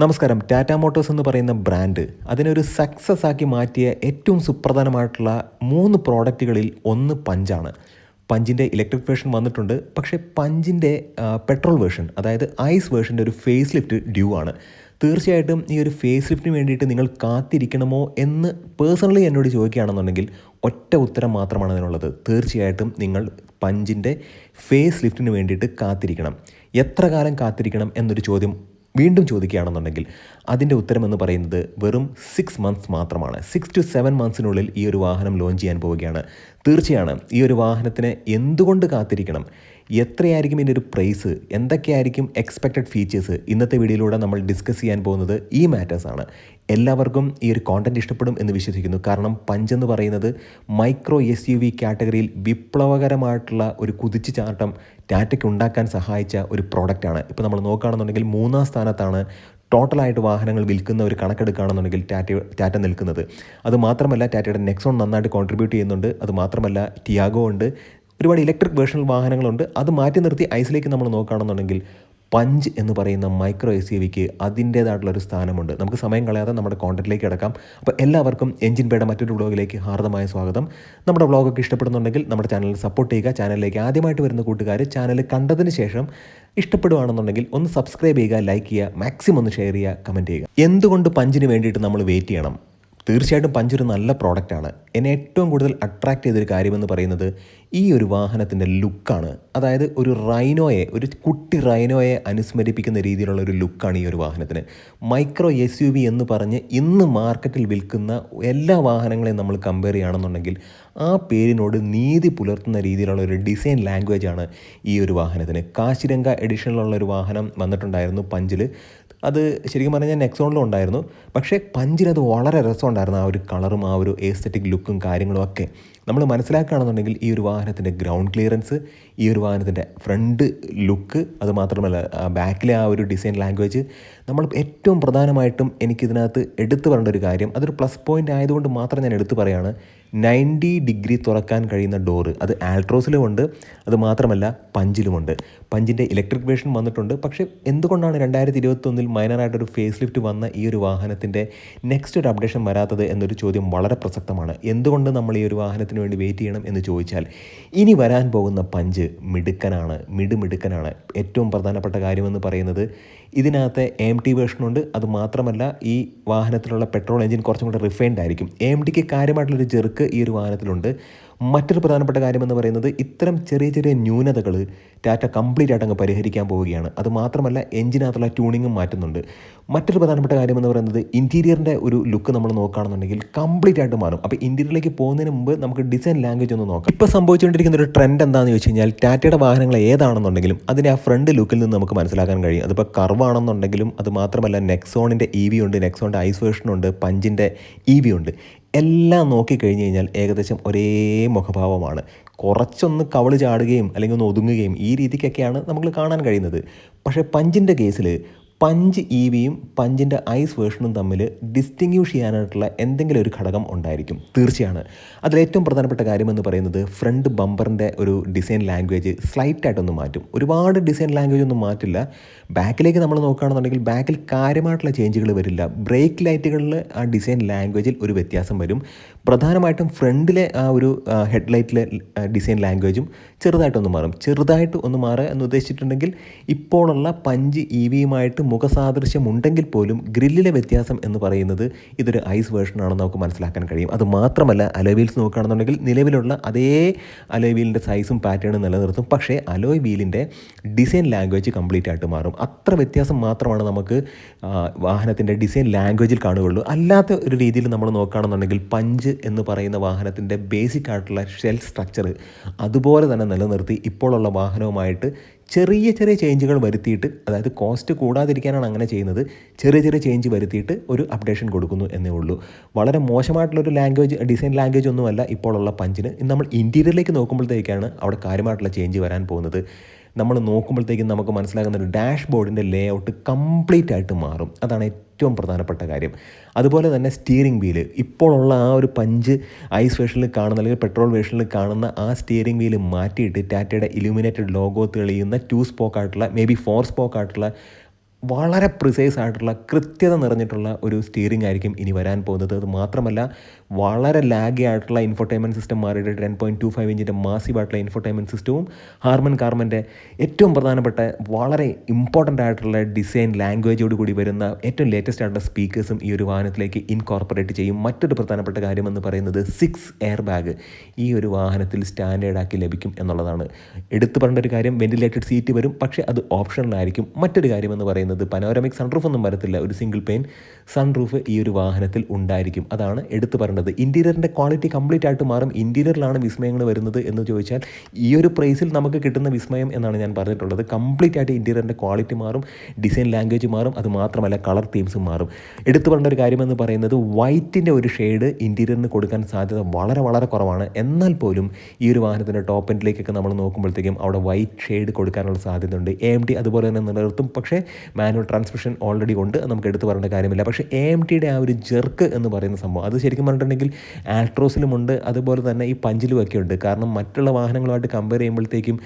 നമസ്കാരം. ടാറ്റ മോട്ടോഴ്സ് എന്ന് പറയുന്ന ബ്രാൻഡ് അതിനൊരു സക്സസ് ആക്കി മാറ്റിയ ഏറ്റവും സുപ്രധാനമായിട്ടുള്ള മൂന്ന് പ്രോഡക്റ്റുകളിൽ ഒന്ന് പഞ്ചാണ്. പഞ്ചിന്റെ ഇലക്ട്രിക് വേർഷൻ വന്നിട്ടുണ്ട്. പക്ഷേ പഞ്ചിന്റെ പെട്രോൾ വേർഷൻ അതായത് ഐസ് വേർഷന്റെ ഒരു ഫേസ് ലിഫ്റ്റ് ഡ്യൂ ആണ്. തീർച്ചയായിട്ടും ഈ ഒരു ഫേസ് ലിഫ്റ്റിന് വേണ്ടിയിട്ട് നിങ്ങൾ കാത്തിരിക്കണമോ എന്ന് പേഴ്സണലി എന്നോട് ചോദിക്കുകയാണെന്നുണ്ടെങ്കിൽ ഒറ്റ ഉത്തരം മാത്രമാണ് അതിനുള്ളത്. തീർച്ചയായിട്ടും നിങ്ങൾ പഞ്ചിന്റെ ഫേസ് ലിഫ്റ്റിന് വേണ്ടിയിട്ട് കാത്തിരിക്കണം. എത്ര കാലം കാത്തിരിക്കണം എന്നൊരു ചോദ്യം വീണ്ടും ചോദിക്കുകയാണെന്നുണ്ടെങ്കിൽ അതിന്റെ ഉത്തരമെന്ന് പറയുന്നത് വെറും സിക്സ് മന്ത്സ് മാത്രമാണ്. സിക്സ് ടു സെവൻ മന്ത്സിനുള്ളിൽ ഈ ഒരു വാഹനം ലോഞ്ച് ചെയ്യാൻ പോവുകയാണ്. തീർച്ചയാണ് ഈ ഒരു വാഹനത്തിന് എന്തുകൊണ്ട് കാത്തിരിക്കണം? എത്രയായിരിക്കും ഇതിന്റെ ഒരു പ്രൈസ് എന്തൊക്കെയായിരിക്കും എക്സ്പെക്റ്റഡ് ഫീച്ചേഴ്സ് ഇന്നത്തെ വീഡിയോയിലൂടെ നമ്മൾ ഡിസ്കസ് ചെയ്യാൻ പോകുന്നത് ഈ മാറ്റേഴ്സാണ് എല്ലാവർക്കും ഈ ഒരു കോണ്ടന്റ് ഇഷ്ടപ്പെടും എന്ന് വിശ്വസിക്കുന്നു. കാരണം പഞ്ച് എന്ന് പറയുന്നത് മൈക്രോ എസ് യു വി കാറ്റഗറിയിൽ വിപ്ലവകരമായിട്ടുള്ള ഒരു കുതിച്ചു ചാട്ടം ടാറ്റയ്ക്ക് ഉണ്ടാക്കാൻ സഹായിച്ച ഒരു പ്രോഡക്റ്റാണ് ഇപ്പോൾ നമ്മൾ നോക്കുകയാണെന്നുണ്ടെങ്കിൽ മൂന്നാം സ്ഥാനത്താണ് ടോട്ടലായിട്ട് വാഹനങ്ങൾ വിൽക്കുന്ന ഒരു കണക്കെടുക്കുകയാണെന്നുണ്ടെങ്കിൽ ടാറ്റ ടാറ്റ നിൽക്കുന്നത്. അത് മാത്രമല്ല ടാറ്റയുടെ നെക്സോൺ നന്നായിട്ട് കോൺട്രിബ്യൂട്ട് ചെയ്യുന്നുണ്ട്. അത് മാത്രമല്ല ടിയാഗോ ഉണ്ട്. ഒരുപാട് ഇലക്ട്രിക് വേർഷൻ വാഹനങ്ങളുണ്ട്. അത് മാറ്റി നിർത്തി ഐസിലേക്ക് നമ്മൾ നോക്കുകയാണെന്നുണ്ടെങ്കിൽ പഞ്ച് എന്ന് പറയുന്ന മൈക്രോ എസ് യു വിക്ക് അതിന്റേതായിട്ടുള്ളൊരു സ്ഥാനമുണ്ട്. നമുക്ക് സമയം കളയാതെ നമ്മുടെ കോണ്ടന്റിലേക്ക് കിടക്കാം. അപ്പോൾ എല്ലാവർക്കും എഞ്ചിൻ പേയുടെ മറ്റൊരു വ്ളോഗിലേക്ക് ഹാർദമായ സ്വാഗതം. നമ്മുടെ വ്ളോഗൊക്കെ ഇഷ്ടപ്പെടുന്നുണ്ടെങ്കിൽ നമ്മുടെ ചാനൽ സപ്പോർട്ട് ചെയ്യുക. ചാനലിലേക്ക് ആദ്യമായിട്ട് വരുന്ന കൂട്ടുകാർ ചാനൽ കണ്ടതിന് ശേഷം ഇഷ്ടപ്പെടുകയാണെന്നുണ്ടെങ്കിൽ ഒന്ന് സബ്സ്ക്രൈബ് ചെയ്യുക ലൈക്ക് ചെയ്യുക മാക്സിമം ഒന്ന് ഷെയർ ചെയ്യുക കമന്റ് ചെയ്യുക. എന്തുകൊണ്ട് പഞ്ചിന് വേണ്ടിയിട്ട് നമ്മൾ വെയിറ്റ് ചെയ്യണം? തീർച്ചയായിട്ടും പഞ്ച് ഒരു നല്ല പ്രോഡക്റ്റാണ് എന്നെ ഏറ്റവും കൂടുതൽ അട്രാക്റ്റ് ചെയ്തൊരു കാര്യമെന്ന് പറയുന്നത് ഈ ഒരു വാഹനത്തിന്റെ ലുക്കാണ് അതായത് ഒരു റൈനോയെ ഒരു കുട്ടി റൈനോയെ അനുസ്മരിപ്പിക്കുന്ന രീതിയിലുള്ള ഒരു ലുക്കാണ് ഈ ഒരു വാഹനത്തിന്. മൈക്രോ എസ് യു വി എന്ന് പറഞ്ഞ് ഇന്ന് മാർക്കറ്റിൽ വിൽക്കുന്ന എല്ലാ വാഹനങ്ങളെയും നമ്മൾ കമ്പയർ ചെയ്യുകയാണെന്നുണ്ടെങ്കിൽ ആ പേരിനോട് നീതി പുലർത്തുന്ന രീതിയിലുള്ള ഒരു ഡിസൈൻ ലാംഗ്വേജാണ് ഈ ഒരു വാഹനത്തിന്. കാശിരംഗ എഡിഷനിലുള്ള ഒരു വാഹനം വന്നിട്ടുണ്ടായിരുന്നു പഞ്ചിൽ അത് ശരിക്കും പറഞ്ഞാൽ നെക്സോണിലും ഉണ്ടായിരുന്നു. പക്ഷേ പഞ്ചിനത് വളരെ രസമുണ്ടായിരുന്നു ആ ഒരു കളറും ആ ഒരു എസ്തറ്റിക് ലുക്കും കാര്യങ്ങളും ഒക്കെ. നമ്മൾ മനസ്സിലാക്കുകയാണെന്നുണ്ടെങ്കിൽ ഈ ഒരു വാഹനത്തിന്റെ ഗ്രൗണ്ട് ക്ലിയറൻസ് ഈ ഒരു വാഹനത്തിന്റെ ഫ്രണ്ട് ലുക്ക് അത് മാത്രമല്ല ബാക്കിലെ ആ ഒരു ഡിസൈൻ ലാംഗ്വേജ് നമ്മൾ ഏറ്റവും പ്രധാനമായിട്ടും എനിക്കിതിനകത്ത് എടുത്തു പറയേണ്ട ഒരു കാര്യം അതൊരു പ്ലസ് പോയിന്റ് ആയതുകൊണ്ട് മാത്രം ഞാൻ എടുത്തു പറയുകയാണ് നയന്റി ഡിഗ്രി തുറക്കാൻ കഴിയുന്ന ഡോറ് അത് ആൾട്രോസിലുമുണ്ട് അത് മാത്രമല്ല പഞ്ചിലുമുണ്ട് പഞ്ചിന്റെ ഇലക്ട്രിക് വേർഷൻ വന്നിട്ടുണ്ട് പക്ഷേ എന്തുകൊണ്ടാണ് രണ്ടായിരത്തി ഇരുപത്തൊന്നിൽ മൈനറായിട്ടൊരു ഫേസ് ലിഫ്റ്റ് വന്ന ഈ ഒരു വാഹനത്തിന്റെ നെക്സ്റ്റ് ഒരു അപ്ഡേഷൻ വരാത്തത് എന്നൊരു ചോദ്യം വളരെ പ്രസക്തമാണ്. എന്തുകൊണ്ട് നമ്മൾ ഈ ഒരു വാഹനത്തിന് വേണ്ടി വെയിറ്റ് ചെയ്യണം എന്ന് ചോദിച്ചാൽ ഇനി വരാൻ പോകുന്ന പഞ്ച് മിടുക്കനാണ് മിടുമിടുക്കനാണ്. ഏറ്റവും പ്രധാനപ്പെട്ട കാര്യമെന്ന് പറയുന്നത് ഇതിനകത്ത് എം ടി വേർഷനുണ്ട് അത് മാത്രമല്ല ഈ വാഹനത്തിലുള്ള പെട്രോൾ എഞ്ചിൻ കുറച്ചും കൂടെ റിഫൈൻഡ് ആയിരിക്കും. എം ടിക്ക് കാര്യമായിട്ടുള്ളൊരു ജെർക്ക് ഈ ഒരു വാഹനത്തിലുണ്ട്. മറ്റൊരു പ്രധാനപ്പെട്ട കാര്യമെന്ന് പറയുന്നത് ഇത്തരം ചെറിയ ചെറിയ ന്യൂനതകൾ ടാറ്റ കംപ്ലീറ്റ് ആയിട്ട് അങ്ങ് പരിഹരിക്കാൻ പോവുകയാണ്. അത് മാത്രമല്ല എഞ്ചിനകത്തുള്ള ട്യൂണിങ്ങും മാറ്റുന്നുണ്ട്. മറ്റൊരു പ്രധാനപ്പെട്ട കാര്യമെന്ന് പറയുന്നത് ഇന്റീരിയറിന്റെ ഒരു ലുക്ക് നമ്മൾ നോക്കുകയാണെന്നുണ്ടെങ്കിൽ കംപ്ലീറ്റ് ആയിട്ട് മാറും. അപ്പോൾ ഇന്റീരിയറിലേക്ക് പോകുന്നതിന് മുമ്പ് നമുക്ക് ഡിസൈൻ ലാംഗ്വേജ് ഒന്ന് നോക്കാം. ഇപ്പോൾ സംഭവിച്ചുകൊണ്ടിരിക്കുന്ന ഒരു ട്രെൻഡ് എന്താണെന്ന് ചോദിച്ചു കഴിഞ്ഞാൽ ടാറ്റയുടെ വാഹനങ്ങൾ ഏതാണെന്നുണ്ടെങ്കിലും അതിനെ ആ ഫ്രണ്ട് ലുക്കിൽ നിന്ന് നമുക്ക് മനസ്സിലാക്കാൻ കഴിയും. അതിപ്പോൾ കർവാണെന്നുണ്ടെങ്കിലും അത് മാത്രമല്ല നെക്സോണിന്റെ ഇ വി ഉണ്ട് നെക്സോണിന്റെ ഐസ് വേർഷനുണ്ട് പഞ്ചിന്റെ ഇ വി ഉണ്ട്. എല്ലാം നോക്കിക്കഴിഞ്ഞ് കഴിഞ്ഞാൽ ഏകദേശം ഒരേ മുഖഭാവമാണ്. കുറച്ചൊന്ന് കവൾ ചാടുകയും അല്ലെങ്കിൽ ഒന്ന് ഒതുങ്ങുകയും ഈ രീതിക്കൊക്കെയാണ് നമുക്ക് കാണാൻ കഴിയുന്നത്. പക്ഷേ പഞ്ചിന്റെ കേസിൽ പഞ്ച് ഇ വിയും പഞ്ചിന്റെ ഐസ് വേർഷനും തമ്മിൽ ഡിസ്റ്റിങ്യൂഷ് ചെയ്യാനായിട്ടുള്ള എന്തെങ്കിലും ഒരു ഘടകം ഉണ്ടായിരിക്കും. തീർച്ചയാണ്. അതിലേറ്റവും പ്രധാനപ്പെട്ട കാര്യം എന്ന് പറയുന്നത് ഫ്രണ്ട് ബമ്പറിന്റെ ഒരു ഡിസൈൻ ലാംഗ്വേജ് സ്ലൈറ്റായിട്ടൊന്ന് മാറ്റും. ഒരുപാട് ഡിസൈൻ ലാംഗ്വേജ് ഒന്നും മാറ്റില്ല. ബാക്കിലേക്ക് നമ്മൾ നോക്കുകയാണെന്നുണ്ടെങ്കിൽ ബാക്കിൽ കാര്യമായിട്ടുള്ള ചേഞ്ചുകൾ വരില്ല. ബ്രേക്ക് ലൈറ്റുകളിൽ ആ ഡിസൈൻ ലാംഗ്വേജിൽ ഒരു വ്യത്യാസം വരും. പ്രധാനമായിട്ടും ഫ്രണ്ടിലെ ആ ഒരു ഹെഡ് ലൈറ്റിലെ ഡിസൈൻ ലാംഗ്വേജും ചെറുതായിട്ടൊന്ന് മാറും. ചെറുതായിട്ട് ഒന്ന് മാറുക എന്ന് ഉദ്ദേശിച്ചിട്ടുണ്ടെങ്കിൽ ഇപ്പോഴുള്ള പഞ്ച് ഇ വിയുമായിട്ട് മുഖസാദൃശ്യം ഉണ്ടെങ്കിൽ പോലും ഗ്രില്ലിലെ വ്യത്യാസം എന്ന് പറയുന്നത് ഇതൊരു ഐസ് വേർഷനാണെന്ന് നമുക്ക് മനസ്സിലാക്കാൻ കഴിയും. അത് മാത്രമല്ല അലോവീൽസ് നോക്കുകയാണെന്നുണ്ടെങ്കിൽ നിലവിലുള്ള അതേ അലോവീലിന്റെ സൈസും പാറ്റേണും നിലനിർത്തും. പക്ഷേ അലോയ് വീലിന്റെ ഡിസൈൻ ലാംഗ്വേജ് കംപ്ലീറ്റ് ആയിട്ട് മാറും. അത്ര വ്യത്യാസം മാത്രമാണ് നമുക്ക് വാഹനത്തിന്റെ ഡിസൈൻ ലാംഗ്വേജിൽ കാണുകയുള്ളൂ. അല്ലാത്ത ഒരു രീതിയിൽ നമ്മൾ നോക്കുകയാണെന്നുണ്ടെങ്കിൽ പഞ്ച് എന്ന് പറയുന്ന വാഹനത്തിന്റെ ബേസിക് ആയിട്ടുള്ള ഷെൽ സ്ട്രക്ചർ അതുപോലെ തന്നെ നിലനിർത്തി ഇപ്പോഴുള്ള വാഹനവുമായിട്ട് ചെറിയ ചെറിയ ചേഞ്ചുകൾ വരുത്തിയിട്ട് അതായത് കോസ്റ്റ് കൂടാതിരിക്കാനാണ് അങ്ങനെ ചെയ്യുന്നത് ചെറിയ ചെറിയ ചേഞ്ച് വരുത്തിയിട്ട് ഒരു അപ്ഡേഷൻ കൊടുക്കുന്നു എന്നേ ഉള്ളൂ. വളരെ മോശമായിട്ടുള്ളൊരു ലാംഗ്വേജ് ഡിസൈൻ ലാംഗ്വേജ് ഒന്നുമല്ല ഇപ്പോഴുള്ള പഞ്ചിന് നമ്മൾ ഇന്റീരിയറിലേക്ക് നോക്കുമ്പോഴത്തേക്കാണ് അവിടെ കാര്യമായിട്ടുള്ള ചേഞ്ച് വരാൻ പോകുന്നത്. നമ്മൾ നോക്കുമ്പോഴത്തേക്കും നമുക്ക് മനസ്സിലാകുന്ന ഒരു ഡാഷ് ബോർഡിന്റെ ലേ ഔട്ട് കംപ്ലീറ്റ് ആയിട്ട് മാറും. അതാണ് ഏറ്റവും പ്രധാനപ്പെട്ട കാര്യം. അതുപോലെ തന്നെ സ്റ്റിയറിംഗ് വീൽ ഇപ്പോഴുള്ള ആ ഒരു പഞ്ച് ഐസ് വേഷനിൽ കാണുന്ന അല്ലെങ്കിൽ പെട്രോൾ വേഷനിൽ കാണുന്ന ആ സ്റ്റിയറിംഗ് വീൽ മാറ്റിയിട്ട് ടാറ്റയുടെ ഇലുമിനേറ്റഡ് ലോഗോ തെളിയുന്ന ടു സ്പോക്ക് ആയിട്ടുള്ള മേ ബി ഫോർ സ്പോക്ക് ആയിട്ടുള്ള വളരെ പ്രിസൈസ് ആയിട്ടുള്ള കൃത്യത നിറഞ്ഞിട്ടുള്ള ഒരു സ്റ്റിയറിംഗ് ആയിരിക്കും ഇനി വരാൻ പോകുന്നത്. അത് മാത്രമല്ല വളരെ ലാഗി ആയിട്ടുള്ള ഇൻഫോർടൈൻമെന്റ് സിസ്റ്റം മാറിയിട്ട് ടെൻ പോയിന്റ് ടു ഫൈവ് ഇഞ്ചിന്റെ മാസീവായിട്ടുള്ള ഇൻഫോർടൈൻമെന്റ് സിസ്റ്റവും ഹാർമൻ കാർമന്റെ ഏറ്റവും പ്രധാനപ്പെട്ട വളരെ ഇമ്പോർട്ടന്റ് ആയിട്ടുള്ള ഡിസൈൻ ലാംഗ്വേജോട് കൂടി വരുന്ന ഏറ്റവും ലേറ്റസ്റ്റ് ആയിട്ടുള്ള സ്പീക്കേഴ്സും ഈ ഒരു വാഹനത്തിലേക്ക് ഇൻകോർപ്പറേറ്റ് ചെയ്യും. മറ്റൊരു പ്രധാനപ്പെട്ട കാര്യമെന്ന് പറയുന്നത് സിക്സ് എയർ ബാഗ് ഈ ഒരു വാഹനത്തിൽ സ്റ്റാൻഡേർഡാക്കി ലഭിക്കും എന്നുള്ളതാണ്. എടുത്തു പറയേണ്ട ഒരു കാര്യം വെന്റിലേറ്റഡ് സീറ്റ് വരും പക്ഷേ അത് ഓപ്ഷണലായിരിക്കും മറ്റൊരു കാര്യമെന്ന് പറയുന്നത് പനോരമിക് സൺറൂഫ് ഒന്നും വരത്തില്ല. ഒരു സിംഗിൾ പെയിൻ സൺറൂഫ് ഈ ഒരു വാഹനത്തിൽ ഉണ്ടായിരിക്കും. അതാണ് എടുത്തു പറയേണ്ടത് ഇന്റീരിയറിന്റെ ക്വാളിറ്റി കംപ്ലീറ്റ് ആയിട്ട് മാറും. ഇന്റീരിയറിലാണ് വിസ്മയങ്ങൾ വരുന്നത് എന്ന് ചോദിച്ചാൽ ഈ ഒരു പ്രൈസിൽ നമുക്ക് കിട്ടുന്ന വിസ്മയം എന്നാണ് ഞാൻ പറഞ്ഞിട്ടുള്ളത്. കംപ്ലീറ്റ് ആയിട്ട് ഇന്റീരിയറിന്റെ ക്വാളിറ്റി മാറും ഡിസൈൻ ലാംഗ്വേജ് മാറും അത് മാത്രമല്ല കളർ തീംസും മാറും. എടുത്തു പറഞ്ഞ ഒരു കാര്യമെന്ന് പറയുന്നത് വൈറ്റിന്റെ ഒരു ഷെയ്ഡ് ഇന്റീരിയറിന് കൊടുക്കാൻ സാധ്യത വളരെ വളരെ കുറവാണ്. എന്നാൽ പോലും ഈ ഒരു വാഹനത്തിന്റെ ടോപ്പ് എൻഡിലേക്കൊക്കെ നമ്മൾ നോക്കുമ്പോഴത്തേക്കും അവിടെ വൈറ്റ് ഷെയ്ഡ് കൊടുക്കാനുള്ള സാധ്യതയുണ്ട്. എ എം ടി അതുപോലെ തന്നെ നിലനിർത്തും. പക്ഷേ മാനുവൽ ട്രാൻസ്മിഷൻ ഓൾറെഡി ഉണ്ട്. നമുക്ക് എടുത്തു പറയേണ്ട കാര്യമില്ല. പക്ഷേ എ എം ടിയുടെ ആ ഒരു ജെർക്ക് എന്ന് പറയുന്ന സംഭവം അത് ശരിക്കും പറഞ്ഞിട്ടുണ്ടെങ്കിൽ ആൾട്രോസിലുമുണ്ട് അതുപോലെ തന്നെ ഈ പഞ്ചിലും ഒക്കെ ഉണ്ട്. കാരണം മറ്റുള്ള വാഹനങ്ങളുമായിട്ട് കമ്പയർ ചെയ്യുമ്പോഴത്തേക്കും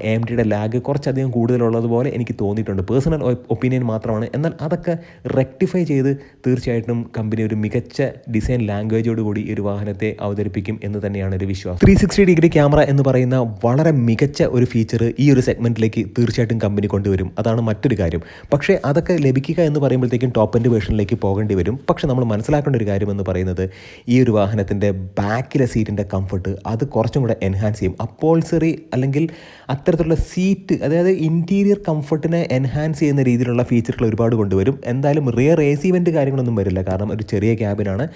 എ ടിയുടെ ലാഗ് കുറച്ചധികം കൂടുതലുള്ളതുപോലെ എനിക്ക് തോന്നിയിട്ടുണ്ട്. പേഴ്സണൽ ഒപ്പീനിയൻ മാത്രമാണ്. എന്നാൽ അതൊക്കെ റെക്ടിഫൈ ചെയ്ത് തീർച്ചയായിട്ടും കമ്പനി ഒരു മികച്ച ഡിസൈൻ ലാംഗ്വേജോട് കൂടി ഒരു വാഹനത്തെ അവതരിപ്പിക്കും എന്ന് തന്നെയാണ് ഒരു വിശ്വാസം. ത്രീ സിക്സ്റ്റി ഡിഗ്രി ക്യാമറ എന്ന് പറയുന്ന വളരെ മികച്ച ഒരു ഫീച്ചർ ഈ ഒരു സെഗ്മെന്റിലേക്ക് തീർച്ചയായിട്ടും കമ്പനി കൊണ്ടുവരും. അതാണ് മറ്റൊരു കാര്യം. പക്ഷേ അതൊക്കെ ലഭിക്കുക എന്ന് പറയുമ്പോഴത്തേക്കും ടോപ്പ് എൻഡ് വേർഷനിലേക്ക് പോകേണ്ടി വരും. പക്ഷേ നമ്മൾ മനസ്സിലാക്കേണ്ട ഒരു കാര്യം എന്ന് പറയുന്നത് ഈ ഒരു വാഹനത്തിന്റെ ബാക്കിലെ സീറ്റിന്റെ കംഫർട്ട് അത് കുറച്ചും കൂടെ എൻഹാൻസ് ചെയ്യും. അപ്പോൾസറി അല്ലെങ്കിൽ അത്തരത്തിലുള്ള സീറ്റ് അതായത് ഇന്റീരിയർ കംഫർട്ടിനെ എൻഹാൻസ് ചെയ്യുന്ന രീതിയിലുള്ള ഫീച്ചറുകൾ ഒരുപാട് കൊണ്ടുവരും. എന്തായാലും റിയർ എ സി ഇവന്റ് കാര്യങ്ങളൊന്നും വരില്ല. കാരണം ഒരു ചെറിയ ക്യാബിനാണ്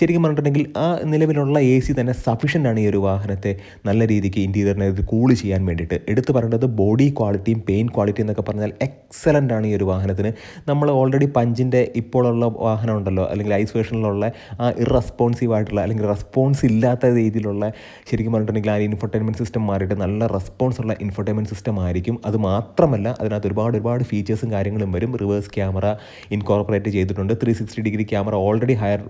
ശരിക്കും പറഞ്ഞിട്ടുണ്ടെങ്കിൽ ആ നിലവിലുള്ള എ സി തന്നെ സഫീഷ്യന്റ് ആണ് ഈ ഒരു വാഹനത്തെ നല്ല രീതിക്ക് ഇന്റീരിയറിനെ ഇത് കൂൾ ചെയ്യാൻ വേണ്ടിയിട്ട്. എടുത്തു പറയേണ്ടത് ബോഡി ക്വാളിറ്റിയും പെയിൻ ക്വാളിറ്റിയും എന്നൊക്കെ പറഞ്ഞാൽ എക്സലന്റ് ആണ് ഈ ഒരു വാഹനത്തിന്. നമ്മൾ ഓൾറെഡി പഞ്ചിന്റെ ഇപ്പോഴുള്ള വാഹനം ഉണ്ടല്ലോ അല്ലെങ്കിൽ ഐസ് വേർഷനിലുള്ള ആ ഇറസ്പോൺസീവ് ആയിട്ടുള്ള അല്ലെങ്കിൽ റെസ്പോൺസ് ഇല്ലാത്ത രീതിയിലുള്ള ശരിക്കും പറഞ്ഞിട്ടുണ്ടെങ്കിൽ ആ ഇൻഫർടൈൻമെന്റ് സിസ്റ്റം മാറിയിട്ട് നല്ല റെസ്പോൺസ് ഉള്ള ഇൻഫർടൈൻമെന്റ് സിസ്റ്റം ആയിരിക്കും. അത് മാത്രമല്ല അതിനകത്ത് ഒരുപാട് ഒരുപാട് ഫീച്ചേഴ്സും കാര്യങ്ങളും വരും. റിവേഴ്സ് ക്യാമറ ഇൻകോർപ്പറേറ്റ് ചെയ്തിട്ടുണ്ട്. Three sixty degree camera already higher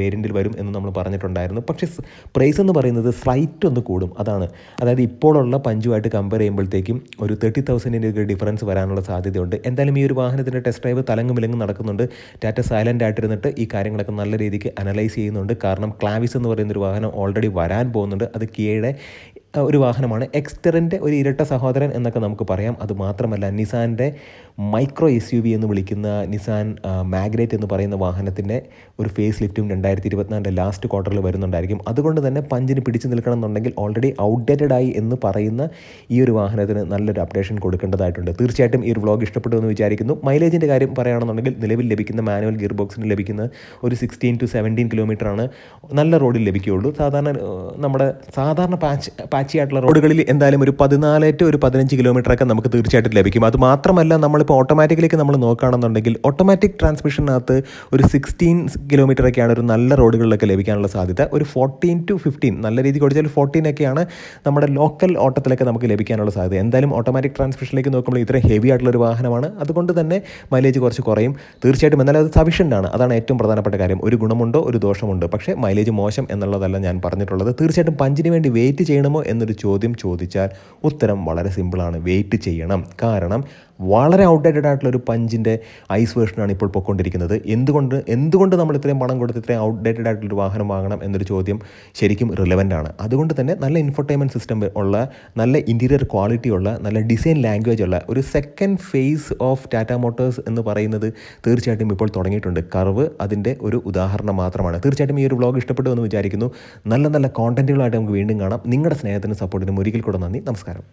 വേരിയന്റിൽ വരും എന്ന് നമ്മൾ പറഞ്ഞിട്ടുണ്ടായിരുന്നു. പക്ഷേ പ്രൈസ് എന്ന് പറയുന്നത് ഫ്ലൈറ്റ് ഒന്ന് കൂടും. അതാണ്. അതായത് ഇപ്പോഴുള്ള പഞ്ചുമായിട്ട് കമ്പയർ ചെയ്യുമ്പോഴത്തേക്കും ഒരു തേർട്ടി തൗസൻഡിന്റെ ഡിഫറൻസ് വരാനുള്ള സാധ്യതയുണ്ട്. എന്തായാലും ഈ ഒരു വാഹനത്തിന്റെ ടെസ്റ്റ് ഡ്രൈവ് തലങ്ങും വിലങ്ങും നടക്കുന്നുണ്ട്. ടാറ്റ സൈലന്റ് ആയിട്ടിരുന്നിട്ട് ഈ കാര്യങ്ങളൊക്കെ നല്ല രീതിക്ക് അനലൈസ് ചെയ്യുന്നുണ്ട്. കാരണം ക്ലാവിസ് എന്ന് പറയുന്നൊരു വാഹനം ഓൾറെഡി വരാൻ പോകുന്നുണ്ട്. അത് കിയയുടെ ഒരു വാഹനമാണ്. എക്സ്റ്ററിന്റെ ഒരു ഇരട്ട സഹോദരൻ എന്നൊക്കെ നമുക്ക് പറയാം. അത് മാത്രമല്ല നിസാന്റെ മൈക്രോ എസ് യു വി എന്ന് വിളിക്കുന്ന നിസാൻ മാഗ്നേറ്റ് എന്ന് പറയുന്ന വാഹനത്തിന്റെ ഒരു ഫേസ് ലിഫ്റ്റും രണ്ടായിരത്തി ഇരുപത്തിനാലിന്റെ ലാസ്റ്റ് ക്വാർട്ടറിൽ വരുന്നുണ്ടായിരിക്കും. അതുകൊണ്ട് തന്നെ പഞ്ചിന് പിടിച്ചു നിൽക്കണം എന്നുണ്ടെങ്കിൽ ഓൾറെഡി ഔട്ട്ഡേറ്റഡ് ആയി എന്ന് പറയുന്ന ഈ ഒരു വാഹനത്തിന് നല്ലൊരു അപ്ഡേഷൻ കൊടുക്കേണ്ടതായിട്ടുണ്ട്. തീർച്ചയായിട്ടും ഈ ഒരു വ്ളോഗ് ഇഷ്ടപ്പെട്ടു എന്ന് വിചാരിക്കുന്നു. മൈലേജിന്റെ കാര്യം പറയുകയാണെന്നുണ്ടെങ്കിൽ നിലവിൽ ലഭിക്കുന്ന മാനുവൽ ഗിയർ ബോക്സിന് ലഭിക്കുന്ന ഒരു സിക്സ്റ്റീൻ ടു സെവന്റീൻ കിലോമീറ്ററാണ് നല്ല റോഡിൽ ലഭിക്കുകയുള്ളൂ. സാധാരണ നമ്മുടെ സാധാരണ പാച്ച് പാച്ചി ആയിട്ടുള്ള റോഡുകളിൽ എന്തായാലും ഒരു പതിനാല് ടു ഒരു പതിനഞ്ച് കിലോമീറ്റർ ഒക്കെ നമുക്ക് തീർച്ചയായിട്ടും ലഭിക്കും. അത് മാത്രമല്ല നമ്മളിപ്പോൾ ഓട്ടോമാറ്റിക്കിലേക്ക് നമ്മൾ നോക്കുകയാണെന്നുണ്ടെങ്കിൽ ഓട്ടോമാറ്റിക് ട്രാൻസ്മിഷനകത്ത് ഒരു സിക്സ്റ്റീൻ കിലോമീറ്റർ ഒക്കെയാണ് ഒരു നല്ല റോഡുകളിലൊക്കെ ലഭിക്കാനുള്ള സാധ്യത. ഒരു ഫോർട്ടീൻ ടു ഫിഫ്റ്റീൻ നല്ല രീതിക്ക് ഓടിച്ചാൽ ഫോർട്ടീൻ ഒക്കെയാണ് നമ്മുടെ ലോക്കൽ ഓട്ടത്തിലൊക്കെ നമുക്ക് ലഭിക്കാനുള്ള സാധ്യത. എന്തായാലും ഓട്ടോമാറ്റിക് ട്രാൻസ്മിഷനിലേക്ക് നോക്കുമ്പോൾ ഇത്ര ഹെവി ആയിട്ടുള്ള ഒരു വാഹനമാണ്. അതുകൊണ്ട് തന്നെ മൈലേജ് കുറച്ച് കുറയും. തീർച്ചയായിട്ടും എന്നാലും അത് സഫീഷ്യന്റ് ആണ്. അതാണ് ഏറ്റവും പ്രധാനപ്പെട്ട കാര്യം. ഒരു ഗുണമുണ്ടോ? ഒരു ദോഷമുണ്ടോ. പക്ഷേ മൈലേജ് മോശം എന്നുള്ളതല്ല ഞാൻ പറഞ്ഞിട്ടുള്ളത്. തീർച്ചയായിട്ടും പഞ്ചിന് വേണ്ടി വെയിറ്റ് ചെയ്യണമോ എന്നൊരു ചോദ്യം ചോദിച്ചാൽ ഉത്തരം വളരെ സിമ്പിളാണ്. വെയിറ്റ് ചെയ്യണം. കാരണം വളരെ ഔട്ട്ഡേറ്റഡ് ആയിട്ടുള്ള ഒരു പഞ്ചിന്റെ ഐസ് വേർഷനാണ് ഇപ്പോൾ പൊയ്ക്കൊണ്ടിരിക്കുന്നത്. എന്തുകൊണ്ട് എന്തുകൊണ്ട് നമ്മൾ ഇത്രയും പണം കൊടുത്ത് ഇത്രയും ഔട്ട്ഡേറ്റഡ് ആയിട്ടുള്ളൊരു വാഹനം വാങ്ങണം എന്നൊരു ചോദ്യം ശരിക്കും റിലവന്റ് ആണ്. അതുകൊണ്ട് തന്നെ നല്ല ഇൻഫർടൈൻമെന്റ് സിസ്റ്റം ഉള്ള നല്ല ഇന്റീരിയർ ക്വാളിറ്റി ഉള്ള നല്ല ഡിസൈൻ ലാംഗ്വേജ് ഉള്ള ഒരു second phase of Tata Motors എന്ന് പറയുന്നത് തീർച്ചയായിട്ടും ഇപ്പോൾ തുടങ്ങിയിട്ടുണ്ട്. കർവ് അതിന്റെ ഒരു ഉദാഹരണം മാത്രമാണ്. തീർച്ചയായിട്ടും ഈ ഒരു വ്ളോഗ് ഇഷ്ടപ്പെട്ടു എന്ന് വിചാരിക്കുന്നു. നല്ല നല്ല കോണ്ടന്റുകളായിട്ട് നമുക്ക് വീണ്ടും കാണാം. നിങ്ങളുടെ സ്നേഹത്തിനും സപ്പോർട്ടിനും ഒരിക്കൽ കൂടെ നന്ദി. നമസ്കാരം.